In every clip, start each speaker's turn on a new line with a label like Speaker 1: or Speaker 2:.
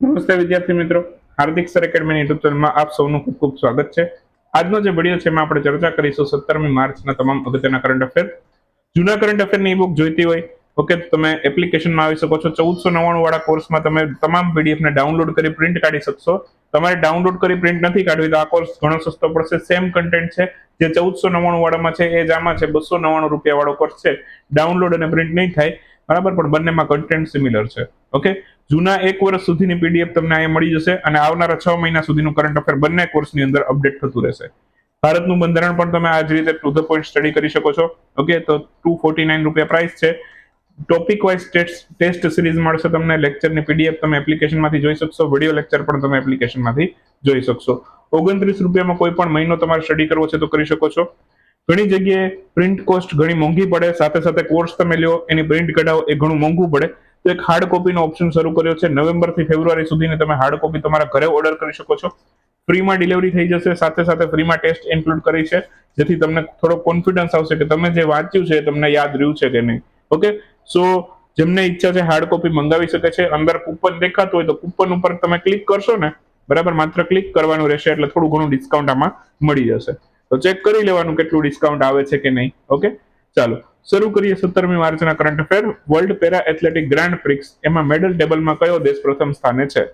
Speaker 1: નમસ્તે વિદ્યાર્થી મિત્રો. હાર્દિક સર એકેડમીની યુટ્યુબ ચેનલમાં આપ સૌનું ખૂબ ખૂબ સ્વાગત છે. આજનો જે વીડિયો છે એમાં આપણે ચર્ચા કરીશું સત્તરમી માર્ચના તમામ અગત્યના કરંટ અફેર જૂના કરંટ અફેરની બુક જોઈતી હોય, ઓકે તમે એપ્લિકેશનમાં આવી શકો છો. ચૌદસો નવ્વાણું વાળા કોર્સમાં તમે તમામ પીડીએફને ડાઉનલોડ કરી પ્રિન્ટ કાઢી શકશો. તમારે ડાઉનલોડ કરી પ્રિન્ટ નથી કાઢવી, તો આ કોર્સ ઘણો સસ્તો પડશે. સેમ કન્ટેન્ટ છે, જે ચૌદસો નવ્વાણું વાળામાં છે, એ જ આમાં છે. બસો નવ્વાણું રૂપિયા વાળો કોર્સ છે. ડાઉનલોડ અને પ્રિન્ટ નહીં થાય. બરાબર, પણ બંનેમાં કન્ટેન્ટ સિમિલર છે. ઓકે જૂના એક વર્ષ સુધીની પીડીએફ તમને અહીંયા મળી જશે અને આવનારા છ મહિના સુધીનું કરંટ અફેર બંને કોર્સની અંદર અપડેટ થતું રહેશે. ભારતનું બંધારણ પણ તમે આ જ રીતે ટુ ધ પોઈન્ટ સ્ટડી કરી શકો છો. ઓકે તો ટુ ફોર્ટી નાઇન રૂપિયા પ્રાઇસ છે. ટોપિક વાઇઝ ટેસ્ટ સિરીઝ મળશે તમને. લેક્ચરની પીડીએફ તમે એપ્લિકેશનમાંથી જોઈ શકશો. વીડિયો લેક્ચર પણ તમે એપ્લિકેશનમાંથી જોઈ શકશો. ઓગણત્રીસ રૂપિયામાં કોઈ પણ મહિનો તમારે સ્ટડી કરવો છે તો કરી શકો છો. ઘણી જગ્યાએ પ્રિન્ટ કોસ્ટ ઘણી મોંઘી પડે. સાથે સાથે કોર્સ તમે લ્યો, એની પ્રિન્ટ કઢાવો, એ ઘણું મોંઘું પડે. તો એક હાર્ડ કોપીનો ઓપ્શન શરૂ કર્યો છે. નવેમ્બરથી ફેબ્રુઆરી સુધી તમે હાર્ડ કોપી તમારા ઘરે ઓર્ડર કરી શકો છો. ફ્રીમાં ડિલિવરી થઈ જશે. સાથે સાથે ફ્રીમાં ટેસ્ટ ઇન્ક્લુડ કરી છે. જેથી તમને થોડો કોન્ફિડન્સ આવશે કે તમે જે વાંચ્યું છે તમને યાદ રહ્યું છે કે નહીં. ઓકે સો જેમને ઈચ્છા છે હાર્ડ કોપી મંગાવી શકે છે. અંદર કૂપન દેખાતું હોય તો કૂપન ઉપર તમે ક્લિક કરશો ને, બરાબર? માત્ર ક્લિક કરવાનું રહેશે એટલે થોડું ઘણું ડિસ્કાઉન્ટ આમાં મળી જશે. તો ચેક કરી લેવાનું કેટલું ડિસ્કાઉન્ટ આવે છે કે નહીં. ઓકે ચાલો. શરૂ કરીએ સત્તરમી માર્ચના current affair world para athletic grand prix એમાં મેડલ ટેબલમાં કયો દેશ પ્રથમ સ્થાને છે?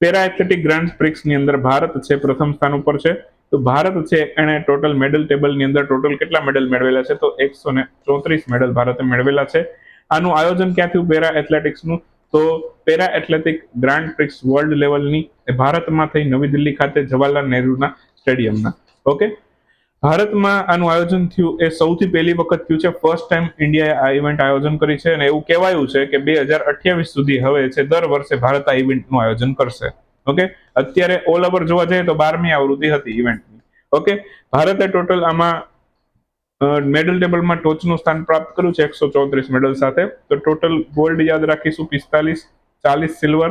Speaker 1: પેરા એથ્લેટિક ગ્રાન્ડ પ્રિક્સની અંદર ભારત છે પ્રથમ સ્થાન ઉપર છે. તો ભારત છે એણે ટોટલ મેડલ ટેબલની અંદર ટોટલ કેટલા મેડલ મેળવેલા છે? તો એકસો ને ચોત્રીસ મેડલ ભારતે મેળવેલા છે. આનું આયોજન ક્યાં થયું? પેરા એથ્લેટિક્સનું. તો para athletic grand prix world લેવલની ભારતમાં થઈ નવી દિલ્હી ખાતે જવાહરલાલ નહેરુના સ્ટેડિયમના ઓકે ભારતમાં આનું આયોજન થયું એ સૌથી પહેલી વખત થયું છે. ફર્સ્ટ ટાઈમ ઇન્ડિયાએ આ ઇવેન્ટ આયોજન કરી છે અને એવું કહેવાયું છે કે બે હજાર અઠ્યાવીસ સુધી હવે છે, દર વર્ષે ભારત આ ઇવેન્ટનું આયોજન કરશે. ઓકે અત્યારે ઓલ ઓવર જોવા જઈએ તો બારમી આવૃત્તિ હતી ઇવેન્ટની ઓકે ભારતે ટોટલ આમાં મેડલ ટેબલમાં ટોચનું સ્થાન પ્રાપ્ત કર્યું છે એકસો ચોત્રીસ મેડલ સાથે. તો ટોટલ ગોલ્ડ યાદ રાખીશું પિસ્તાલીસ, ચાલીસ સિલ્વર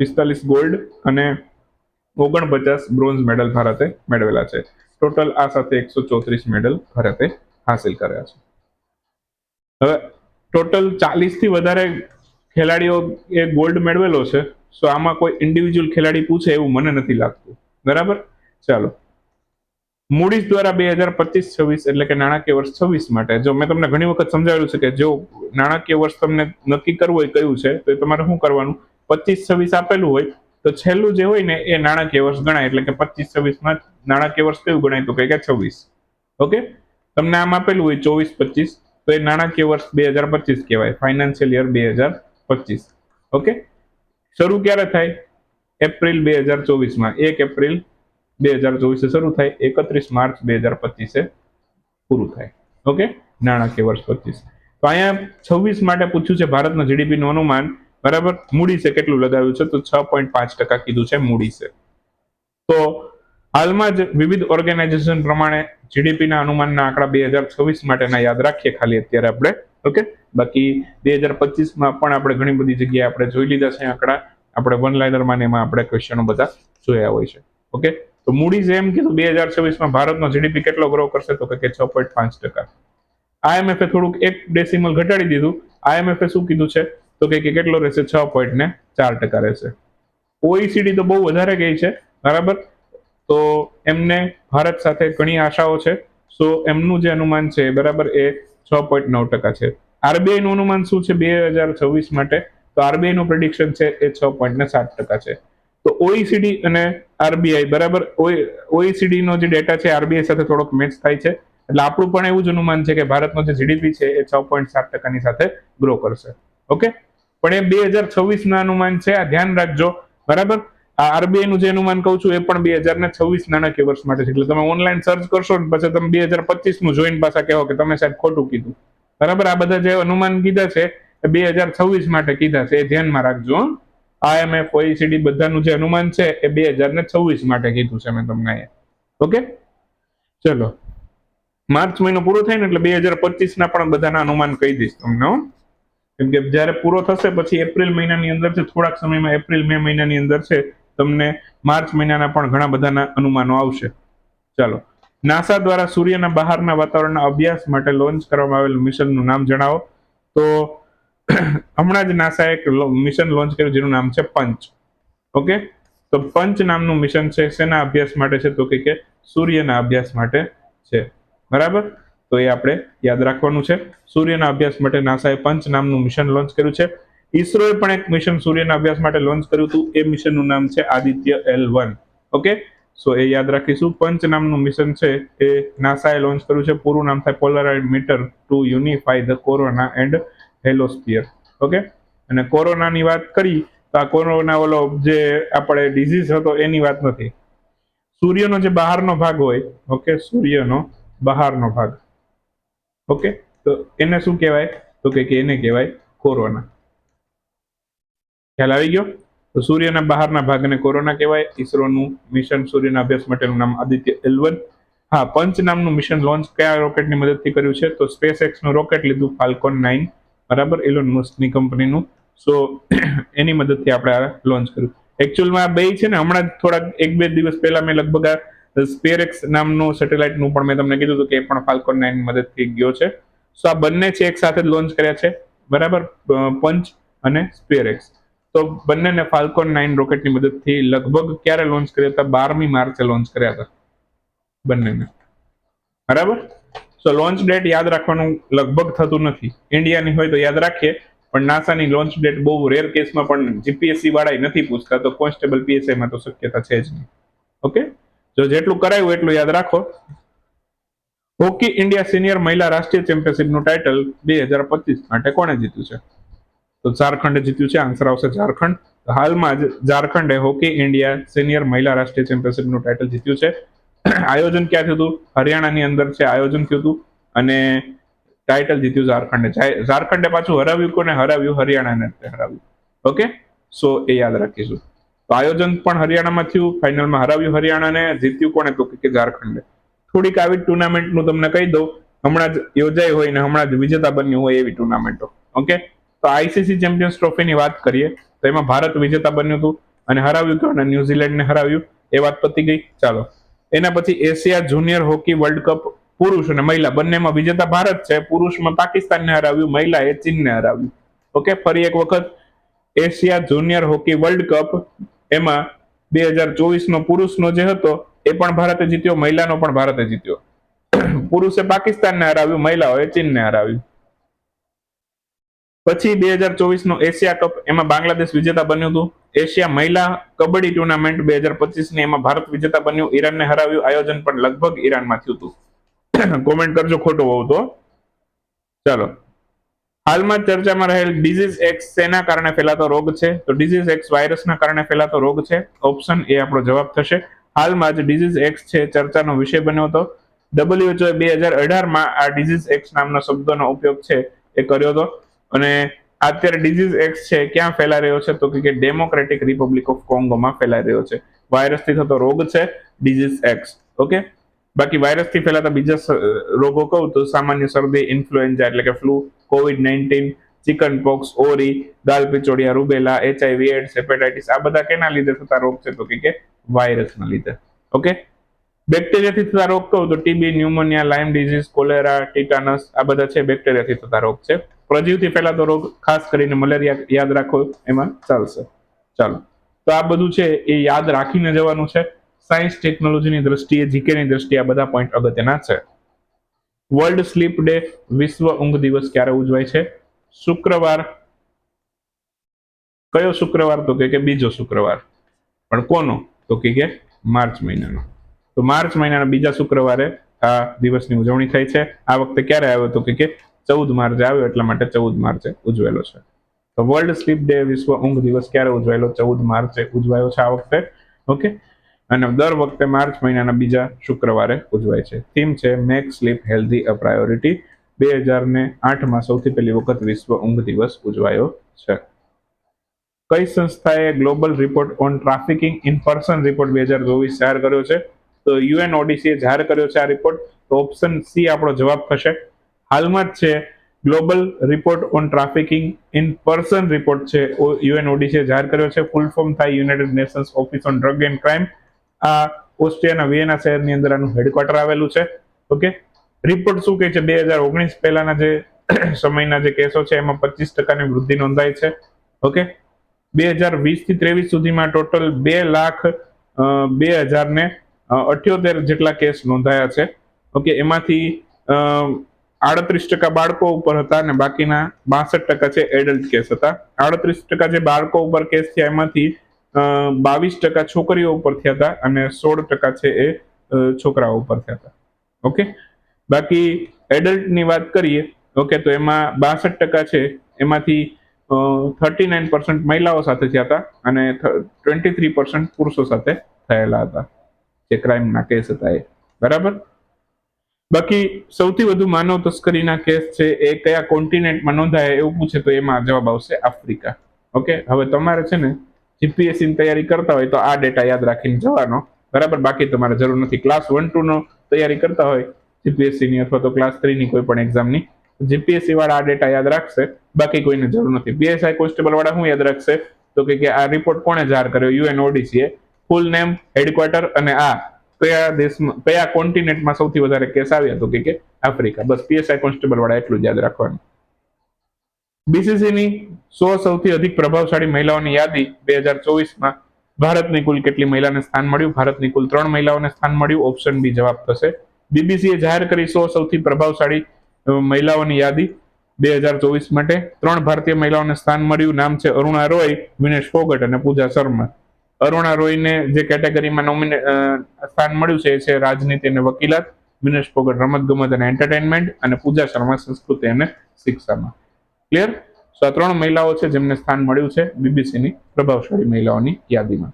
Speaker 1: પિસ્તાલીસ ગોલ્ડ અને ઓગણપચાસ બ્રોન્ઝ મેડલ ભારતે મેળવેલા છે. ટોટલ આ સાથે એકસો ચોત્રીસ મેડલ ભારતે હાસિલ કર્યા છે. હવે ટોટલ ચાલીસથી વધારે ખેલાડીઓ એ ગોલ્ડ મેળવેલો છે સો આમાં કોઈ ઇન્ડિવિજ્યુઅલ ખેલાડી પૂછે એવું મને નથી લાગતું. બરાબર? ચાલો. મૂડીઝ દ્વારા બે હજાર પચીસ, છવ્વીસ એટલે કે નાણાકીય વર્ષ છવ્વીસ માટે, જો મેં તમને ઘણી વખત સમજાવ્યું છે કે જો નાણાકીય વર્ષ તમને નક્કી કરવું હોય કયું છે, તો તમારે શું કરવાનું? પચીસ, છવ્વીસ આપેલું હોય તો છેલ્લું જે હોય ને એ નાણાકીય વર્ષ ગણાય, એટલે કે પચીસ છવ્વીસમાં નાણાકીય વર્ષ કયું ગણાય તો કે છવ્વીસ. ઓકે? તમને આમ આપેલું હોય ચોવીસ, પચીસ, તો એ નાણાકીય વર્ષ બે હજાર પચીસ કહેવાય, ફાઇનાન્શિયલ યર બે હજાર પચીસ. ઓકે? શરૂ ક્યારે થાય? એપ્રિલ બે હજાર ચોવીસમાં. એક એપ્રિલ બે હજાર ચોવીસે શરૂ થાય, એકત્રીસ માર્ચ બે હજાર પચીસે પૂરું થાય. ઓકે? નાણાકીય વર્ષ પચીસ. તો અહીંયા છવ્વીસ માટે પૂછ્યું છે, ભારતના જીડીપી નું અનુમાન બરાબર? મૂડી છે કેટલું લગાવ્યું છે? તો છ પોઈન્ટ પાંચ ટકા કીધું છે મૂડી છે. તો હાલમાં જ વિવિધ ઓર્ગેનાઇઝેશન પ્રમાણે જીડીપીના અનુમાનના આંકડા બે હજાર છવ્વીસ માટેના યાદ રાખીએ ખાલી અત્યારે આપણે, ઓકે? બાકી બે હજાર પચીસમાં પણ આપણે ઘણી બધી જગ્યાએ આપણે જોઈ લીધા છે આંકડા. આપણે વન લાઇનરમાં એમાં આપણે ક્વેશ્ચનો બધા જોયા હોય છે, ઓકે? તો મૂડીઝ એમ કીધું, બે હજાર છવ્વીસમાં ભારતનો જીડીપી કેટલો ગ્રો કરશે? તો કે છ પોઈન્ટ પાંચ ટકા. આઈએમએફે થોડુંક એક ડેસિમલ ઘટાડી દીધું. આઈએમએફે શું કીધું છે? તો કે કેટલો રહેશે? છ પોઈન્ટ ને ચાર ટકા રહેશે. ઓઈસીડી તો બહુ વધારે ગઈ છે, બરાબર? તો એમને ભારત સાથે ઘણી આશાઓ છે. સો એમનું જે અનુમાન છે, બરાબર, એ છ પોઈન્ટ નવ ટકા છે. આરબીઆઈ નું અનુમાન શું છે? બે હજાર છવ્વીસ માટે. તો આરબીઆઈ નું પ્રેડિક્શન છે, એ છ પોઈન્ટ ને સાત ટકા છે. તો ઓઈસીડી અને આરબીઆઈ, બરાબર? ઓઈસીડી નો જે ડેટા છે, આરબીઆઈ સાથે થોડોક મેચ થાય છે. એટલે આપણું પણ એવું જ અનુમાન છે કે ભારતનો જે જીડીપી છે, એ છ પોઈન્ટ સાત ટકાની સાથે ગ્રો કરશે. ઓકે પણ એ બે હજાર છવ્વીસ ના અનુમાન છે, આ ધ્યાન રાખજો. બરાબર? આ આરબીઆઈ નું જે અનુમાન કહું છું, એ પણ બે હજાર ને છવ્વીસ નાણાકીય વર્ષ માટે છે. એટલે તમે ઓનલાઈન સર્ચ કરશો ને પછી તમે બે હજાર પચીસનું જોઈન પાછા કહો કે તમે સાહેબ ખોટું કીધું. બરાબર? આ બધા જે અનુમાન કીધા છે, એ બે હજાર છવ્વીસ માટે કીધા છે. એ ધ્યાનમાં રાખજો આઈએમએફ ઓઈસીડી બધાનું જે અનુમાન છે, એ બે હજાર ને છવ્વીસ માટે કીધું છે મેં તમને ઓકે? ચલો. માર્ચ મહિનો પૂરો થાય ને એટલે બે હજાર પચીસ ના પણ બધાના અનુમાન કહી દઈશ તમને હો. કેમ કે જ્યારે પૂરો થશે, પછી એપ્રિલ મહિનાની અંદર છે થોડાક સમયમાં એપ્રિલ, મે મહિનાની અંદર છે, તમને માર્ચ મહિનાના પણ ઘણા બધાના અનુમાનો આવશે. ચાલો. નાસા દ્વારા સૂર્યના બહારના વાતાવરણના અભ્યાસ માટે લોન્ચ કરવામાં આવેલું મિશનનું નામ જણાવો. તો, હમણાં જ નાસા એક મિશન લોન્ચ કર્યું જેનું નામ છે પંચ. ઓકે? તો પંચ નામનું મિશન છે, શેના અભ્યાસ માટે છે? તો કે સૂર્યના અભ્યાસ માટે છે. બરાબર? તો એ આપણે યાદ રાખવાનું છે. સૂર્યના અભ્યાસ માટે નાસાએ પંચ નામનું મિશન લોન્ચ કર્યું છે. ઈસરોએ પણ એક મિશન સૂર્યના અભ્યાસ માટે લોન્ચ કર્યું હતું. એ મિશનનું નામ છે Aditya L one okay so એ યાદ રાખીશું. પંચ નામનું મિશન છે એ નાસાએ લોન્ચ કર્યું છે. પૂરું નામ થાય polarimeter to unify the corona and heliosphere okay અને કોરોનાની વાત કરી, તો આ કોરોના ઓલો જે આપણે ડિઝીઝ હતો, એની વાત નથી. સૂર્યનો જે બહારનો ભાગ હોય ઓકે સૂર્યનો બહારનો ભાગ. ઓકે? તો એને શું કહેવાય? તો કે એને કહેવાય કોરોના. ખ્યાલ આવી ગયો? તો સૂર્યના બહારના ભાગને કોરોના કહેવાય. ઈસરોનું મિશન સૂર્યના અભ્યાસ માટેનું નામ આદિત્ય એલવન. હા, પંચ નામનું મિશન લોન્ચ કયા રોકેટની મદદથી કર્યું છે? તો સ્પેસ એક્સનું રોકેટ લીધું ફાલ્કોન નાઇન. બરાબર? ઇલોન મસ્કની કંપનીનું. સો, એની મદદથી આપણે આ લોન્ચ કર્યું. એકચ્યુઅલમાં બે છે ને, હમણાં થોડાક એક બે દિવસ પહેલા મેં લગભગ આ સ્પેરેક્સ નામનું સેટેલાઇટનું પણ મેં તમને કીધું હતું કે એ પણ ફાલ્કોન નાઇન મદદથી ગયો છે. સો આ બંને છે એક સાથે જ લોન્ચ કર્યા છે. બરાબર? પંચ અને સ્પેરએક્સ તો બંનેને ફાલ્કોન નાઇન રોકેટની મદદથી લગભગ ક્યારે લોન્ચ કર્યા હતા? બારમી માર્ચે લોન્ચ કર્યા હતા. બંનેને. બરાબર? સો લોન્ચ ડેટ યાદ રાખવાનું લગભગ થતું નથી. ઇન્ડિયાની હોય તો યાદ રાખીએ, પણ નાસાની લોન્ચ ડેટ બહુ રેર કેસમાં પણ જીપીએસસી વાળા નથી પૂછતા, તો કોન્સ્ટેબલ પીએસઆઈમાં તો શક્યતા છે જ નહીં. ઓકે જો જેટલું કરાયું એટલું યાદ રાખો. હોકી ઇન્ડિયા સિનિયર મહિલા રાષ્ટ્રીય ચેમ્પિયનશિપનું ટાઇટલ બે હજાર પચીસ માટે કોણે જીત્યું છે? તો ઝારખંડે જીત્યું છે આન્સર આવશે ઝારખંડ. હાલમાં જ ઝારખંડે હોકી ઇન્ડિયા સિનિયર મહિલા રાષ્ટ્રીય ચેમ્પિયનશિપનું ટાઇટલ જીત્યું છે. આયોજન ક્યાં થયું હતું? હરિયાણાની અંદર છે, આયોજન થયું હતું. અને ટાઇટલ જીત્યું ઝારખંડે. ઝારખંડે પાછું હરાવ્યું કોને? હરાવ્યું હરિયાણાને હરાવ્યું. ઓકે સો એ યાદ રાખીશું. તો આયોજન પણ હરિયાણામાં થયું, ફાઇનલમાં હરાવ્યું હરિયાણાને, જીત્યું કોણે તો કે ઝારખંડે. થોડીક આવી ટુર્નામેન્ટનું તમને કહી દઉં, હમણાં જ યોજાઈ હોય ને હમણાં જ વિજેતા બન્યું હોય એવી ટુર્નામેન્ટો. ઓકે? તો આઈસીસી ચેમ્પિયન્સ ટ્રોફીની વાત કરીએ, તો એમાં ભારત વિજેતા બન્યું હતું અને હરાવ્યું હતું અને ન્યુઝીલેન્ડને હરાવ્યું. એ વાત પતી ગઈ. ચાલો. એના પછી Asia junior hockey world cup પુરુષ અને મહિલા, બંનેમાં વિજેતા ભારત છે. પુરુષમાં પાકિસ્તાનને હરાવ્યું મહિલાએ ચીનને હરાવ્યું. ઓકે? ફરી એક વખત Asia junior hockey world cup એમાં બે હજાર ચોવીસ નો પુરુષનો જે હતો, એ પણ ભારતે જીત્યો, મહિલાનો પણ ભારતે જીત્યો. પુરુષે પાકિસ્તાનને હરાવ્યું, મહિલાઓએ ચીનને હરાવ્યું. પછી બે હજાર ચોવીસ નો એશિયા કપ, એમાં બાંગ્લાદેશ વિજેતા બન્યું હતું. એશિયા મહિલા કબડ્ડી ટુર્નામેન્ટ બે હજાર પચીસની એમાં ભારત વિજેતા બન્યું. ઈરાનને હરાવ્યું. આયોજન પણ લગભગ ઈરાનમાં થયું હતું. કોમેન્ટ કરજો, ખોટો હોવ તો. ચાલો. હાલમાં ચર્ચામાં રહેલ ડિઝીઝ એક્સ શેના કારણે ફેલાતો રોગ છે? તો ડિઝીઝ એક્સ વાયરસના કારણે ફેલાતો રોગ છે. ઓપ્શન એ આપણો જવાબ થશે. હાલમાં જ ડિઝીઝ એક્સ છે ચર્ચાનો વિષય બન્યો હતો. WHO બે હજાર અઢારમાં આ ડિઝીઝ એક્સ નામના શબ્દનો ઉપયોગ છે એ કર્યો હતો. અને અત્યારે ડિઝીઝ એક્સ છે ક્યાં ફેલાઈ રહ્યો છે? તો કે ડેમોક્રેટિક રિપબ્લિક ઓફ કોંગોમાં ફેલાઈ રહ્યો છે. વાયરસથી થતો રોગ છે ડિઝીઝ એક્સ ઓકે બાકી વાયરસથી ફેલાતા બીજા રોગો કહું તો સામાન્ય શરદી ઇન્ફ્લુએન્ઝા એટલે કે flu COVID nineteen, chicken pox, ઓરી દાલ પિચોડિયા રૂબેલા, એચઆઈવી એડ્સ હેપેટાઇટિસ, આ બધા કેના લીધે થતા રોગ છે તો કે વાયરસના લીધે. ઓકે? બેક્ટેરિયાથી થતા રોગ કહું તો TB, pneumonia, Lyme disease, cholera, tetanus, આ બધા છે બેક્ટેરિયાથી થતા રોગ છે. પ્રજીવથી ફેલાતો રોગ, ખાસ કરીને મલેરિયા યાદ રાખો, એમાં ચાલશે. ચાલો. તો આ બધું છે એ યાદ રાખીને જવાનું છે. સાયન્સ, ટેકનોલોજીની દ્રષ્ટિએ, જીકેની દ્રષ્ટિએ આ બધા પોઈન્ટ અગત્યના છે. વર્લ્ડ સ્લીપ ડે વિશ્વ ઊંઘ દિવસ ક્યારે ઉજવાય છે? શુક્રવાર. કયો શુક્રવાર? તો કે બીજો શુક્રવાર. પણ કોનો? તો કે માર્ચ મહિનાનો. તો માર્ચ મહિનાના બીજા શુક્રવારે આ દિવસની ઉજવણી થઈ છે. આ વખતે ક્યારે આવ્યો? તો કે ચૌદ માર્ચે આવ્યો, એટલા માટે ચૌદ માર્ચે ઉજવેલો છે. તો વર્લ્ડ સ્લીપ ડે વિશ્વ ઊંઘ દિવસ ક્યારે ઉજવાયેલો? ચૌદ માર્ચે ઉજવાયો છે આ વખતે. ઓકે? અને દર વખતે માર્ચ મહિનાના બીજા શુક્રવારે ઉજવાય છે. થીમ છે make sleep healthy a priority બે હજાર ને આઠમાં સૌથી પહેલી વખત વિશ્વ ઊંઘ દિવસ ઉજવાયો છે. કઈ સંસ્થાએ global report on trafficking in person report બે હજાર ચોવીસ જાહેર કર્યો છે? તો યુએન ઓડીસીએ જાહેર કર્યો છે આ રિપોર્ટ તો ઓપ્શન સી આપણો જવાબ થશે. હાલમાં જ છે global report on trafficking in person report છે. યુએન ઓડીસીએ જાહેર કર્યો છે. ફૂલ ફોર્મ થાય United Nations office on drug and crime આ ઓસ્ટ્રિયાના વિયેના શહેરની અંદર આનું હેડક્વાર્ટર આવેલું છે. ઓકે રિપોર્ટ શું કહે છે? બે હજાર ઓગણીસ પહેલાના જે સમયના જે કેસો છે, એમાં પચીસ ટકાની વૃદ્ધિ નોંધાઈ છે. ઓકે બે હજાર વીસથી ત્રેવીસ સુધીમાં ટોટલ બે લાખ બે હજાર ને અઠ્યોતેર જેટલા કેસ નોંધાયા છે. ઓકે એમાંથી આડત્રીસ ટકા બાળકો ઉપર હતા અને બાકીના બાસઠ ટકા છે એડલ્ટ કેસ હતા. આડત્રીસ ટકા જે બાળકો ઉપર કેસ થયા, એમાંથી બાવીસ ટકા છોકરીઓ ઉપર થયા હતા અને સોળ ટકા છે એ છોકરાઓ ઉપર થયા હતા. ઓકે? બાકી એડલ્ટની વાત કરીએ, ઓકે, તો એમાં બાસઠ ટકા છે, એમાંથી થર્ટી નાઇન પર્સન્ટ મહિલાઓ સાથે થયા હતા અને ટ્વેન્ટી થ્રી પર્સન્ટ પુરુષો સાથે થયેલા હતા. જે ક્રાઇમના કેસ હતા એ. બરાબર? બાકી સૌથી વધુ માનવ તસ્કરીના કેસ છે એ કયા કોન્ટિનેન્ટમાં નોંધાય એવું પૂછે તો એમાં જવાબ આવશે આફ્રિકા. ઓકે? હવે તમારે છે ને જીપીએસસી ની તૈયારી કરતા હોય તો આ ડેટા યાદ રાખીને જવાનો. બરાબર? બાકી તમારે જરૂર નથી. ક્લાસ વન ટુ નો તૈયારી કરતા હોય જીપીએસસી ની અથવા તો ક્લાસ થ્રી ની કોઈ પણ એક્ઝામની જીપીએસસી વાળા આ ડેટા યાદ રાખશે. બાકી કોઈને જરૂર નથી. પીએસઆઈ કોન્સ્ટેબલ વાળા શું યાદ રાખશે? તો કે આ રિપોર્ટ કોણે જાહેર કર્યો? યુએનઓડીસી એ. ફૂલ નેમ હેડક્વાર્ટર અને આ કયા દેશમાં, કયા કોન્ટિનેન્ટમાં સૌથી વધારે કેસ આવ્યા? તો કે આફ્રિકા બસ પીએસઆઈ કોન્સ્ટેબલ વાળા એટલું જ યાદ રાખવાનું. બીસીસી ની સો સૌથી અધિક પ્રભાવશાળી મહિલાઓની યાદી બે હજાર ચોવીસમાં ભારતની કુલ કેટલી મહિલાને સ્થાન મળ્યું? ભારતની કુલ ત્રણ મહિલાઓને સ્થાન મળ્યું. ઓપ્શન બી જવાબ થશે. બીબીસીએ જાહેર કરી સો સૌથી પ્રભાવશાળી મહિલાઓની યાદી બે હજાર ચોવીસ માટે. ત્રણ ભારતીય મહિલાઓને સ્થાન મળ્યું. નામ છે અરુણા રોય, વિનેશ ફોગટ અને પૂજા શર્મા. અરુણા રોયને જે કેટેગરીમાં નોમિને સ્થાન મળ્યું છે એ છે રાજનીતિ અને વકીલાત. વિનેશ ફોગટ રમત ગમત અને એન્ટરટેનમેન્ટ અને પૂજા શર્મા સંસ્કૃતિ અને શિક્ષામાં. ક્લિયર સો આ ત્રણ મહિલાઓ છે જેમને સ્થાન મળ્યું છે બીબીસીની પ્રભાવશાળી મહિલાઓની યાદીમાં.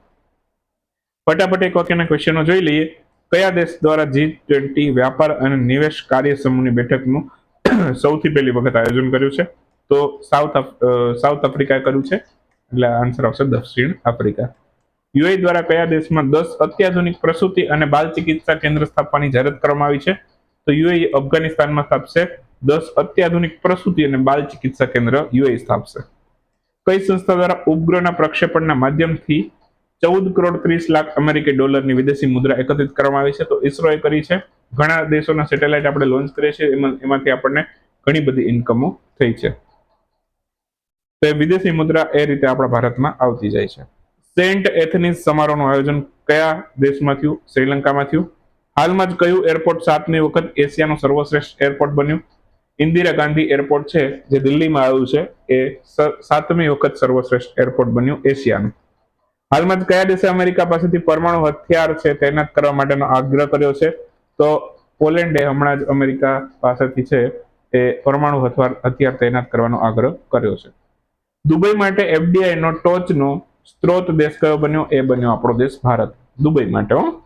Speaker 1: ફટાફટ એક વાક્યના ક્વેશ્ચનો જોઈ લઈએ. કયા દેશ દ્વારા જી ટ્વેન્ટી વ્યાપાર અને નિવેશ કાર્ય સમૂહની બેઠકનું સૌથી પહેલી વખત આયોજન કર્યું છે? તો સાઉથ સાઉથ આફ્રિકાએ કર્યું છે? એટલે આન્સર આવશે દક્ષિણ આફ્રિકા. યુએ દ્વારા કયા દેશમાં દસ અત્યાધુનિક પ્રસૂતિ અને બાલ ચિકિત્સા કેન્દ્ર સ્થાપવાની જાહેરાત કરવામાં આવી છે? તો યુએ અફઘાનિસ્તાનમાં સ્થાપશે દસ અત્યાધુનિક પ્રસૂતિ અને બાલ ચિકિત્સા કેન્દ્ર યુએ સ્થાપશે. કઈ સંસ્થા દ્વારા ઉપગ્રહના પ્રક્ષેપણના માધ્યમથી ચૌદ કરોડ ત્રીસ લાખ અમેરિકી ડોલરની વિદેશી મુદ્રા એકત્રિત કરવામાં આવી છે? તો ઇસરોએ કરી છે. ઘણા દેશોના સેટેલાઇટ આપણે લોન્ચ કરીએ છીએ. એમાંથી આપણને ઘણી બધી ઇન્કમો થઈ છે. તો વિદેશી મુદ્રા એ રીતે આપણા ભારતમાં આવતી જાય છે. સેન્ટ એથનિસ સમારોહનું આયોજન કયા દેશમાં થયું? શ્રીલંકામાં થયું. હાલમાં જ કયું એરપોર્ટ સાતમી વખત એશિયાનું સર્વશ્રેષ્ઠ એરપોર્ટ બન્યું? ઇન્દિરા ગાંધી એરપોર્ટ છે, જે દિલ્હીમાં આવ્યું છે, એ સાતમી વખત સર્વશ્રેષ્ઠ એરપોર્ટ બન્યું એશિયાનું. હાલમાં કયા દેશે અમેરિકા પાસેથી પરમાણુ હથિયાર છે તૈનાત કરવા માટેનો આગ્રહ કર્યો છે? તો પોલેન્ડે હમણાં જ અમેરિકા પાસેથી છે, એ પરમાણુ હથિયાર તૈનાત કરવાનો આગ્રહ કર્યો છે. દુબઈ માટે એફડીઆઈ નો ટોચનો સ્ત્રોત દેશ કયો બન્યો? એ બન્યો આપણો દેશ ભારત. દુબઈ માટે, હો.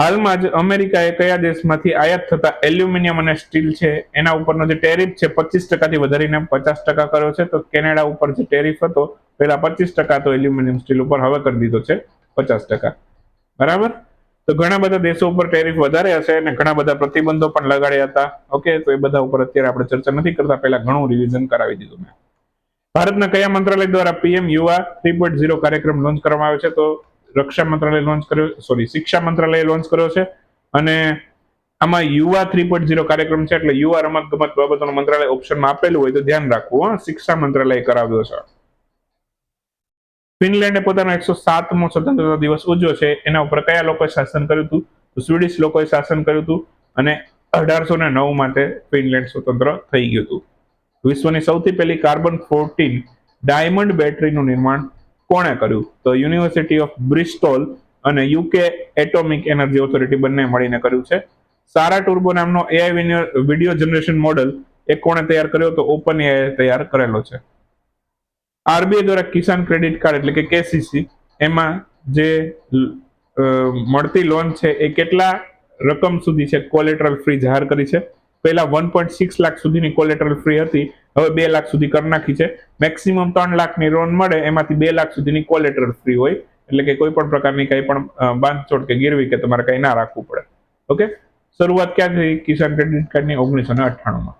Speaker 1: હાલમાં જ અમેરિકાએ કયા દેશમાંથી આયાત થતા એલ્યુમિનિયમ અને સ્ટીલ છે, એના ઉપરનો જે ટેરિફ છે, પચીસ ટકાથી વધારીને પચાસ ટકા કર્યો છે. તો કેનેડા ઉપર જે ટેરિફ હતો, પહેલા પચીસ ટકા તો એલ્યુમિનિયમ સ્ટીલ ઉપર હવે કરી દીધો છે પચાસ ટકા. બરાબર? તો ઘણા બધા દેશો ઉપર ટેરિફ વધારે હશે અને ઘણા બધા પ્રતિબંધો પણ લગાડ્યા હતા. ઓકે, તો એ બધા ઉપર અત્યારે આપણે ચર્ચા નથી કરતા. પહેલા ઘણું રિવિઝન કરાવી દીધું મેં. ભારતના કયા મંત્રાલય દ્વારા PM Yuva three point zero કાર્યક્રમ લોન્ચ કરવામાં આવ્યો છે? તો રક્ષા મંત્રાલય લોન્ચ કર્યો સોરી શિક્ષા મંત્રાલયે લોન્ચ કર્યો છે. અને આમાં યુવા થ્રી પોઈન્ટ ઝીરો કાર્યક્રમ છે, એટલે યુવા રમત ગમત બાબતોનું મંત્રાલય ઓપ્શનમાં આપેલું હોય તો ધ્યાન રાખવું શિક્ષા મંત્રાલયે કરાવ્યો છે. ફિનલેન્ડે પોતાનો એકસો સાતમો સ્વતંત્રતા દિવસ ઉજવ્યો છે. એના ઉપર કયા લોકોએ શાસન કર્યું હતું? સ્વીડિશ લોકોએ શાસન કર્યું હતું અને અઢારસો ને નવ માટે ફિનલેન્ડ સ્વતંત્ર થઈ ગયું હતું. વિશ્વની સૌથી પહેલી કાર્બન ફોર્ટીન ડાયમંડ બેટરીનું નિર્માણ કોણે કર્યું? તો યુનિવર્સિટી ઓફ બ્રિસ્ટોલ અને યુકે એટોમિક એનર્જી ઓથોરિટી બંને મળીને કર્યું છે. સારા ટુર્બો નામનો એઆઈ વીડિયો જનરેશન મોડલ એ કોણે તૈયાર કર્યો? તો ઓપન એઆઈ તૈયાર કરેલો છે. આરબીઆઈ દ્વારા કિસાન ક્રેડિટ કાર્ડ એટલે કે કેસીસી, એમાં જે મળતી લોન છે એ કેટલા રકમ સુધી છે? કોલેટરલ ફ્રી જાહેર કરી છે. પહેલા વન પોઈન્ટ સિક્સ લાખ સુધીની કોલેટરલ ફ્રી હતી, હવે બે લાખ સુધી કરી નાખી છે. મેક્સિમમ ત્રણ લાખની લોન મળે, એમાંથી બે લાખ સુધીની કોલેટરલ ફ્રી હોય. એટલે કે કોઈ પણ પ્રકારની કંઈ પણ બાંધછોડ કે ગીરવી કે તમારે કંઈ ના રાખવું પડે. ઓકે શરૂઆત ક્યાં થઈ? કિસાન ક્રેડિટ કાર્ડની ઓગણીસો ને અઠ્ઠાણુંમાં.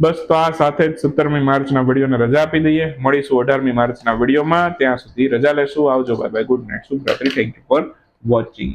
Speaker 1: બસ તો આ સાથે જ સત્તરમી માર્ચના વિડીયોને રજા આપી દઈએ. મળીશું અઢારમી માર્ચના વિડીયોમાં. ત્યાં સુધી રજા લેશું. આવજો. બાય બાય ગુડ નાઇટ શુભરાત્રી થેન્ક યુ ફોર વોચિંગ